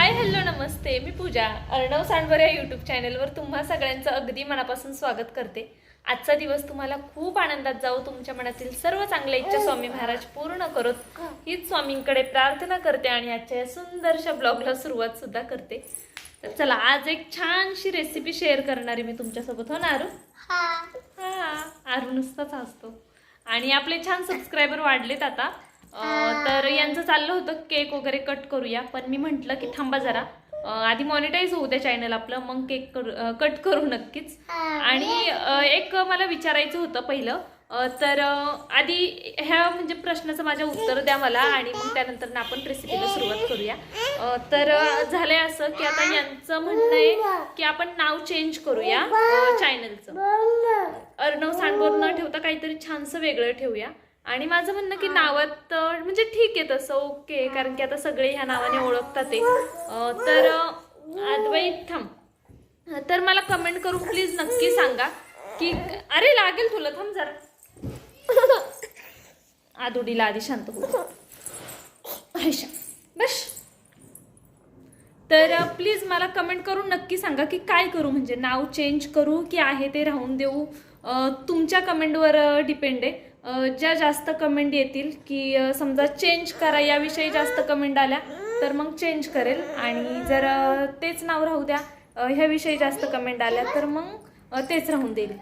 मी पूजा. अर्णव सांडवर या यूट्यूब चॅनलवर तुम्हा सगळ्यांचं अगदी मनापासून स्वागत करते. आजचा दिवस तुम्हाला खूप आनंदात जाऊ तुमच्या मनातील सर्व चांगल्या इच्छा स्वामी महाराज पूर्ण करत. हीच स्वामींकडे प्रार्थना करते आणि आजच्या या सुंदरशा ब्लॉगला सुरुवात सुद्धा करते. तर चला आज एक छानशी रेसिपी शेअर करणारी मी तुमच्यासोबत हो. ना आरू हा आरू नुसताच असतो आणि आपले छान सबस्क्रायबर वाढलेत आता. तर यांचं चाललं होतं केक वगैरे कट करूया. पण मी म्हटलं की थांबा जरा. आधी मॉनिटाईज होऊ द्या चॅनल आपलं मग केक करू कट करू नक्कीच. आणि अं, एक मला विचारायचं होतं पहिलं. तर आधी ह्या म्हणजे प्रश्नाचं माझ्या उत्तर द्या मला आणि मग त्यानंतर ना आपण रेसिपीला सुरुवात करूया. तर झालंय असं की आता यांचं म्हणणं आहे की आपण नाव चेंज करूया चॅनलचं अर्णव सांडवर न ठेवता काहीतरी छानसं वेगळं ठेवूया. आणि माझं म्हणणं की नावात म्हणजे ठीक आहे तसं ओके कारण की आता सगळे ह्या नावाने ओळखतात ते. तर अद्वैत थांब. तर मला कमेंट करून प्लीज नक्की सांगा की अरे लागेल तुला थांब जरा. आदुडीला आधी शांत हो बस. तर प्लीज मला कमेंट करून नक्की सांगा की काय करू म्हणजे नाव चेंज करू की आहे ते राहून देऊ? तुमच्या कमेंटवर डिपेंड आहे. ज्या जास्त कमेंट येतील की समजा चेंज करा याविषयी जास्त कमेंट आल्या तर मग चेंज करेल. आणि जर तेच नाव राहू द्या ह्याविषयी जास्त कमेंट आल्या तर मग तेच राहून देईल.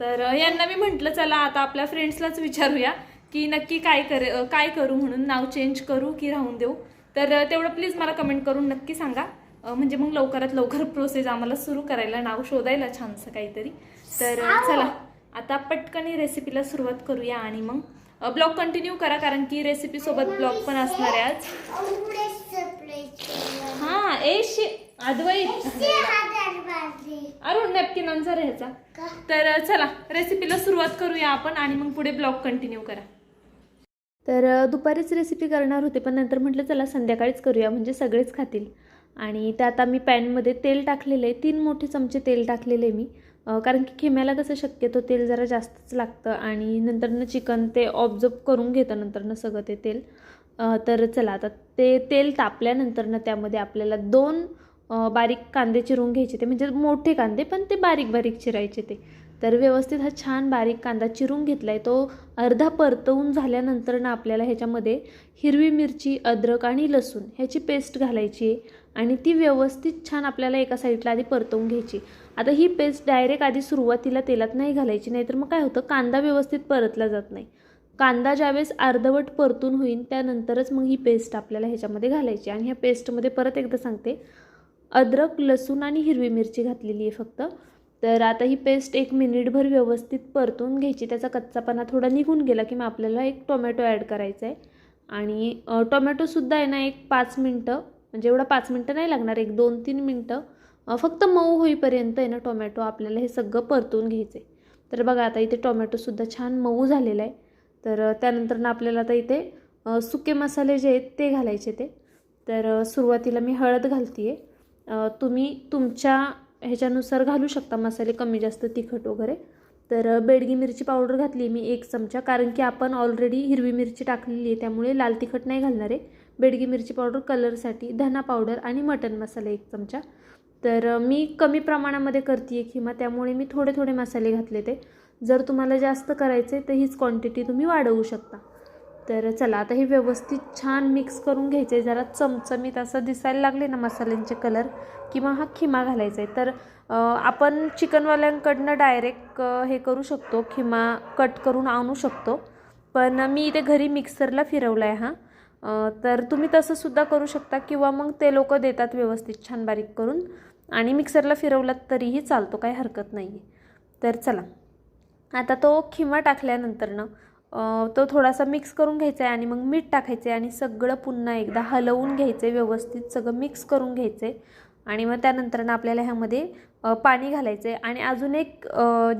तर यांना मी म्हटलं चला आता आपल्या फ्रेंड्सलाच विचारूया की नक्की काय करे काय करू म्हणून नाव चेंज करू की राहून देऊ. तर तेवढं प्लीज मला कमेंट करून नक्की सांगा. म्हणजे मग लवकरात लवकर प्रोसेस आम्हाला सुरू करायला नाव शोधायला छानसं काहीतरी. तर चला. आता पटकन ही रेसिपीला सुरुवात करूया आणि मग ब्लॉग कंटिन्यू करा कारण की रेसिपी सोबत ब्लॉग पण असणार आहे आज. हा ए शे अरुण नॅपकिन आन्सर ह्याचा. तर चला रेसिपीला सुरुवात करूया आपण आणि मग पुढे ब्लॉग कंटिन्यू करा. तर दुपारीच रेसिपी करणार होते पण नंतर म्हटलं चला संध्याकाळीच करूया म्हणजे सगळेच खातील. आणि त्यात आम्ही पॅनमध्ये तेल टाकलेलं आहे तीन मोठे चमचे तेल टाकलेले आहे मी. कारण की खेम्याला कसं शक्यतो तेल जरा जास्तच लागतं आणि नंतरनं चिकन ते ऑब्झर्व करून घेतं नंतरनं सगळं ते तेल. तर चला आता ते तेल तापल्यानंतरनं त्यामध्ये आपल्याला दोन बारीक कांदे चिरून घ्यायचे ते म्हणजे मोठे कांदे पण ते बारीक बारीक चिरायचे ते. तर व्यवस्थित हा छान बारीक कांदा चिरून घेतला आहे तो अर्धा परतवून झाल्यानंतर ना आपल्याला ह्याच्यामध्ये हिरवी मिरची अद्रक आणि लसूण ह्याची पेस्ट घालायची आहे आणि ती व्यवस्थित छान आपल्याला एका साईडला आधी परतवून घ्यायची. आता ही पेस्ट डायरेक्ट आधी सुरुवातीला तेलात नाही घालायची नाहीतर मग काय होतं? कांदा व्यवस्थित परतला जात नाही. कांदा ज्यावेळेस अर्धवट परतून होईल त्यानंतरच मग ही पेस्ट आपल्याला ह्याच्यामध्ये घालायची आणि ह्या पेस्टमध्ये परत एकदा सांगते अद्रक लसूण आणि हिरवी मिरची घातलेली आहे फक्त. तर आता ही पेस्ट एक मिनिटभर व्यवस्थित परतून घ्यायची. त्याचा कच्चापणा थोडा निघून गेला की मग आपल्याला एक टोमॅटो ॲड करायचा आहे. आणि टोमॅटोसुद्धा आहे ना एक पाच मिनटं म्हणजे एवढं पाच मिनटं नाही लागणार एक दोन तीन मिनटं फक्त मऊ होईपर्यंत आहे ना टोमॅटो आपल्याला हे सगळं परतून घ्यायचं आहे. तर बघा आता इथे टोमॅटोसुद्धा छान मऊ झालेला आहे. तर त्यानंतर ना आपल्याला आता इथे सुके मसाले जे आहेत ते घालायचे ते. तर सुरुवातीला मी हळद घालते आहे तुम्ही तुमच्या ह्याच्यानुसार घालू शकता मसाले कमी जास्त तिखट वगैरे. तर बेडगी मिरची पावडर घातली मी एक चमचा कारण की आपण ऑलरेडी हिरवी मिरची टाकलेली आहे त्यामुळे लाल तिखट नाही घालणार आहे. बेडगी मिरची पावडर कलरसाठी धना पावडर आणि मटन मसाला एक चमचा. तर मी कमी प्रमाणामध्ये करते आहे किंवा त्यामुळे मी थोडे थोडे मसाले घातले ते. जर तुम्हाला जास्त करायचे तर हीच क्वांटिटी तुम्ही वाढवू शकता. तर चला आता हे व्यवस्थित छान मिक्स करून घ्यायचं आहे जरा चमचमीत असं दिसायला लागले ना मसाल्यांचे कलर किंवा हा खिमा घालायचा आहे तर आपण चिकनवाल्यांकडनं डायरेक्ट हे करू शकतो खिमा कट करून आणू शकतो. पण मी इथे घरी मिक्सरला फिरवला आहे हा तर तुम्ही तसंसुद्धा करू शकता किंवा मग ते लोक देतात व्यवस्थित छान बारीक करून. आणि मिक्सरला फिरवलात तरीही चालतो काही हरकत नाही आहे तर चला आता तो खिमा टाकल्यानंतरनं ना तो थोडासा मिक्स करून घ्यायचा आहे आणि मग मीठ टाकायचं आहे आणि सगळं पुन्हा एकदा हलवून घ्यायचं आहे व्यवस्थित सगळं मिक्स करून घ्यायचं आहे आणि मग त्यानंतरनं आपल्याला ह्यामध्ये पाणी घालायचं आहे आणि अजून एक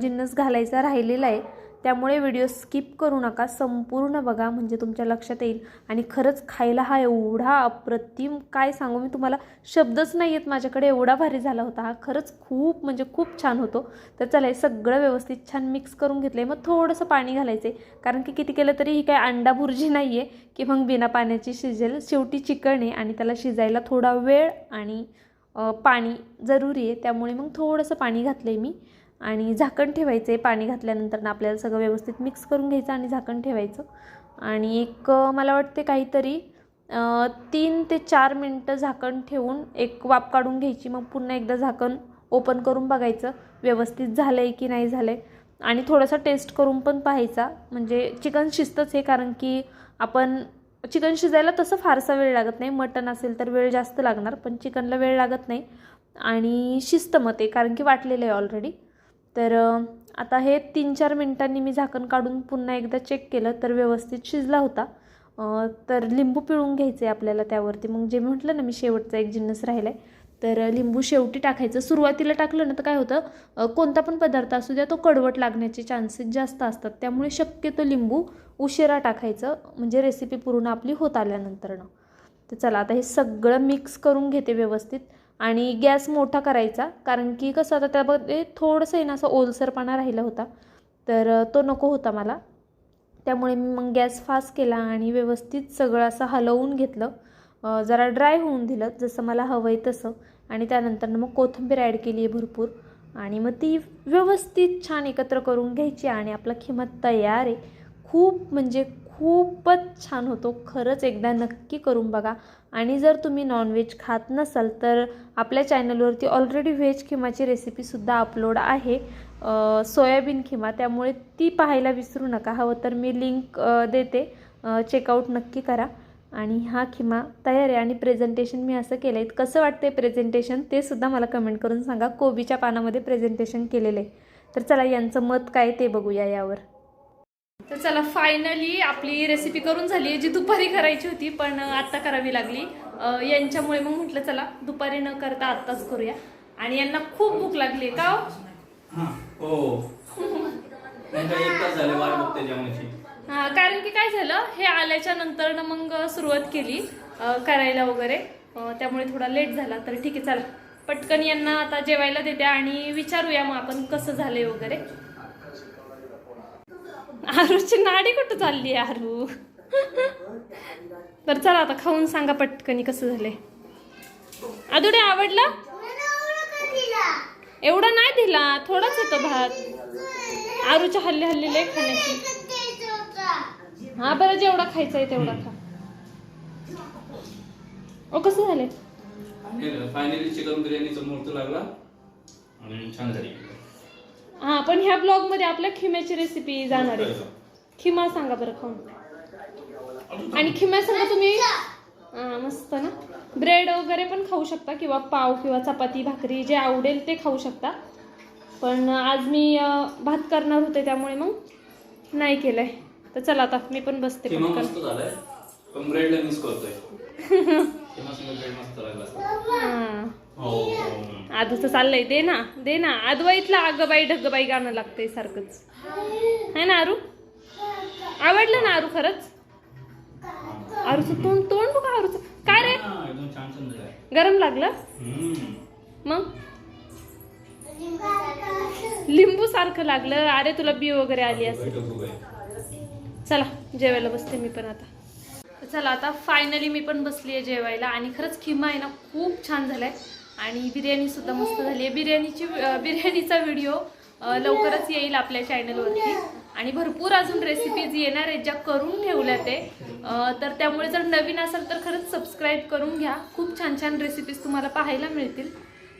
जिन्नस घालायचा राहिलेला आहे त्यामुळे व्हिडिओ स्किप करू नका. संपूर्ण बघा म्हणजे तुमच्या लक्षात येईल. आणि खरंच खायला हा एवढा अप्रतिम काय सांगू मी तुम्हाला शब्दच नाही आहेत माझ्याकडे. एवढा भारी झाला होता हा. खरंच खूप म्हणजे खूप छान होतो. तर चला हे सगळं व्यवस्थित छान मिक्स करून घेतलं आहे मग थोडंसं पाणी घालायचं आहे कारण की किती केलं तरी ही काय अंडा भुर्जी नाही आहे की मग बिना पाण्याची शिजेल. शेवटी चिकन आहे आणि त्याला शिजायला थोडा वेळ आणि पाणी जरुरी आहे त्यामुळे मग थोडंसं पाणी घातलं आहे मी. आणि झाकण ठेवायचं आहे पाणी घातल्यानंतर ना आपल्याला सगळं व्यवस्थित मिक्स करून घ्यायचं आणि झाकण ठेवायचं. आणि एक मला वाटते काहीतरी तीन ते चार मिनटं झाकण ठेवून एक वाफ काढून घ्यायची मग पुन्हा एकदा झाकण ओपन करून बघायचं व्यवस्थित झालं आहे की नाही झालं आहे आणि थोडंसं टेस्ट करून पण पाहायचा म्हणजे चिकन शिजतंच आहे कारण की आपण चिकन शिजायला तसं फारसा वेळ लागत नाही. मटन असेल तर वेळ जास्त लागणार पण चिकनला वेळ लागत नाही. आणि शिस्त मग ते कारण की वाटलेलं आहे ऑलरेडी तर आता हे तीन चार मिनटांनी मी झाकण काढून पुन्हा एकदा चेक केलं तर व्यवस्थित शिजला होता. तर लिंबू पिळून घ्यायचं आहे आपल्याला त्यावरती. मग जे म्हटलं ना मी शेवटचा एक जिन्नस राहिला आहे तर लिंबू शेवटी टाकायचं. सुरुवातीला टाकलं ना तर काय होतं कोणता पण पदार्थ असू द्या तो कडवट लागण्याचे चान्सेस जास्त असतात. त्यामुळे शक्यतो लिंबू उशिरा टाकायचं. म्हणजे रेसिपी पूर्ण आपली होत आल्यानंतरनं. तर चला आता हे सगळं मिक्स करून घेते व्यवस्थित. आणि गॅस मोठा करायचा कारण की कसं आता त्यामध्ये थोडंसं आहे ना असं ओलसरपणा राहिला होता. तर तो नको होता मला. त्यामुळे मी मग गॅस फास्ट केला आणि व्यवस्थित सगळं असं हलवून घेतलं. जरा ड्राय होऊन दिलं जसं मला हवं आहे तसं. आणि त्यानंतर मग कोथिंबीर ॲड केली आहे भरपूर. आणि मग ती व्यवस्थित छान एकत्र करून घ्यायची आणि आपला खिमत तयार आहे. खूप म्हणजे खूपच छान होतो. खरंच एकदा नक्की करून बघा. आणि जर तुम्ही नॉनव्हेज खात नसाल तर आपल्या चॅनलवरती ऑलरेडी व्हेज खिमाची रेसिपीसुद्धा अपलोड आहे. सोयाबीन खिमा त्यामुळे ती पाहायला विसरू नका. हवं तर मी लिंक देते. चेकआउट नक्की करा. आणि हा खिमा तयार आहे. आणि प्रेझेंटेशन मी असं केलं आहे कसं वाटतं प्रेझेंटेशन ते सुद्धा मला कमेंट करून सांगा. कोबीच्या पानामध्ये प्रेझेंटेशन केलेलं आहे. तर चला यांचं मत काय ते बघूया यावर. तर चला फायनली आपली रेसिपी करून झाली आहे जी दुपारी करायची होती पण आत्ता करावी लागली. यांच्यामुळे मग म्हटलं चला दुपारी न करता आत्ताच करूया. आणि यांना खूप भूक लागली आहे का हो? हा, कारण की काय झालं हे आल्याच्यानंतर मग सुरुवात केली अ, करायला वगैरे. अ, त्यामुळे थोडा लेट झाला तर ठीक आहे चला. पटकन यांना आता जेवायला देते आणि विचारूया मग आपण कसं झालंय वगैरे. आरूची नाडी कुठं चालली आहे आरू? तर चला आता खाऊन सांगा पटकनी कसं झालंय. आदुडे आवडला? एवढा नाही दिला थोडाच होतो भात. आरूच्या हल्ली हल्ली लय खाण्याची. हा बरं जेवढा खायचा आहे तेवढा खा. ओ कसं झाले फायनली चिकन बिर्याणीचा मुहूर्त लागला. आणि छान झाली. हा पण ह्या ब्लॉगमध्ये आपल्या खिम्याची रेसिपी जाणार आहे. खिमा सांगा बरं खाऊन. आणि खिम्या सांगा तुम्ही. हा, मस्त ना. ब्रेड वगैरे पण खाऊ शकता किंवा पाव किंवा चपाती भाकरी जे आवडेल ते खाऊ शकता. पण आज मी भात करणार होते त्यामुळे मग नाही केलंय. तर चला आता मी पण बसते पण ब्रेडला मिस करतोय. किमा. आधूचं चाललंय. दे ना दे ना. आदवाईतला अगबाई ढगबाई गाणं लागतंय सारखंच. है ना आरू? आवडलं ना आरू खरंच? आरूचं तोंड तोंड बघा आरूचं. काय रे? गरम लागलं. मग? लिंबू सारखं लागलं. अरे तुला बी वगैरे आली असेल. चला जेवायला बसते मी पण आता. चला आता फायनली मी पण बसली आहे जेवायला. आणि खरंच खिमा आहे ना खूप छान झालाय. आणि बिर्याणी सुद्धा मस्त झाली आहे. बिर्याणीची बिर्याणीचा व्हिडिओ लवकरच येईल आपल्या चॅनलवरती आणि भरपूर अजून रेसिपीज येणार आहेत ज्या करून ठेवल्या ते तर त्यामुळे जर नवीन असेल तर खरंच सबस्क्राईब करून घ्या. खूप छान छान रेसिपीज तुम्हाला पाहायला मिळतील.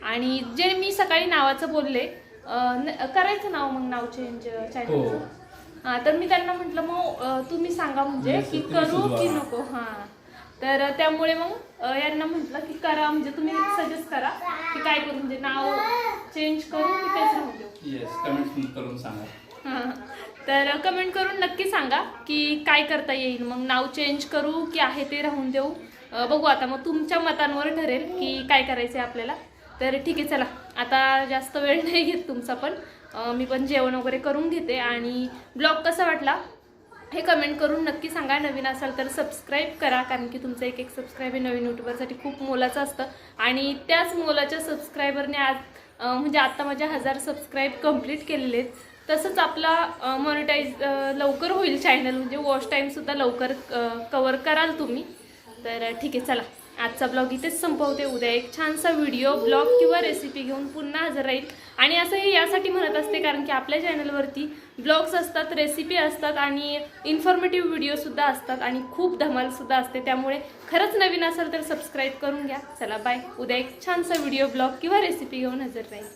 आणि जे मी सकाळी नावाचं बोलले करायचं नाव मग नाव चेंज चॅनलचं हा. तर मी त्यांना म्हटलं मग तुम्ही सांगा म्हणजे की करू की. नको? हा. तर त्यामुळे मग यांना म्हटलं की करा म्हणजे तुम्ही सजेस्ट करा की काय करू म्हणजे नाव चेंज करू की तेच राहू देऊ येस कमेंट करून सांगा. हा. तर कमेंट करून नक्की सांगा की काय करता येईल. मग नाव चेंज करू की आहे ते राहून देऊ. बघू आता मग तुमच्या मतांवर ठरेल की काय करायचं आहे आपल्याला. तर ठीक आहे चला. आता जास्त वेळ नाही घेत तुमचा पण. मी पण जेवण वगैरे करून घेते आणि ब्लॉग कसा वाटला? हे कमेंट करून नक्की सांगा. नवीन असाल तर सबस्क्राईब करा कारण की तुमचं एक एक सबस्क्राईब हे नवीन यूट्यूबरसाठी खूप मोलाचं असतं. आणि त्याच मोलाच्या सबस्क्रायबरने आज म्हणजे आत्ता माझ्या हजार सबस्क्राईब कंप्लीट केलेले आहेत. तसंच आपला मॉनिटाईज लवकर होईल चॅनल म्हणजे वॉच टाईमसुद्धा लवकर कवर कराल तुम्ही. तर ठीक आहे चला. आजचा ब्लॉग इथेच संपवते. उद्या एक छानसा व्हिडिओ ब्लॉग किंवा रेसिपी घेऊन पुन्हा हजर राहील. आणि असं हे यासाठी म्हणत असते कारण की आपल्या चॅनलवरती ब्लॉग्स असतात रेसिपी असतात आणि इन्फॉर्मेटिव्ह व्हिडिओसुद्धा असतात आणि खूप धमालसुद्धा असते. त्यामुळे खरंच नवीन असेल तर सबस्क्राईब करून घ्या. चला बाय उद्या एक छानसा व्हिडिओ ब्लॉग किंवा रेसिपी घेऊन हजर राहील.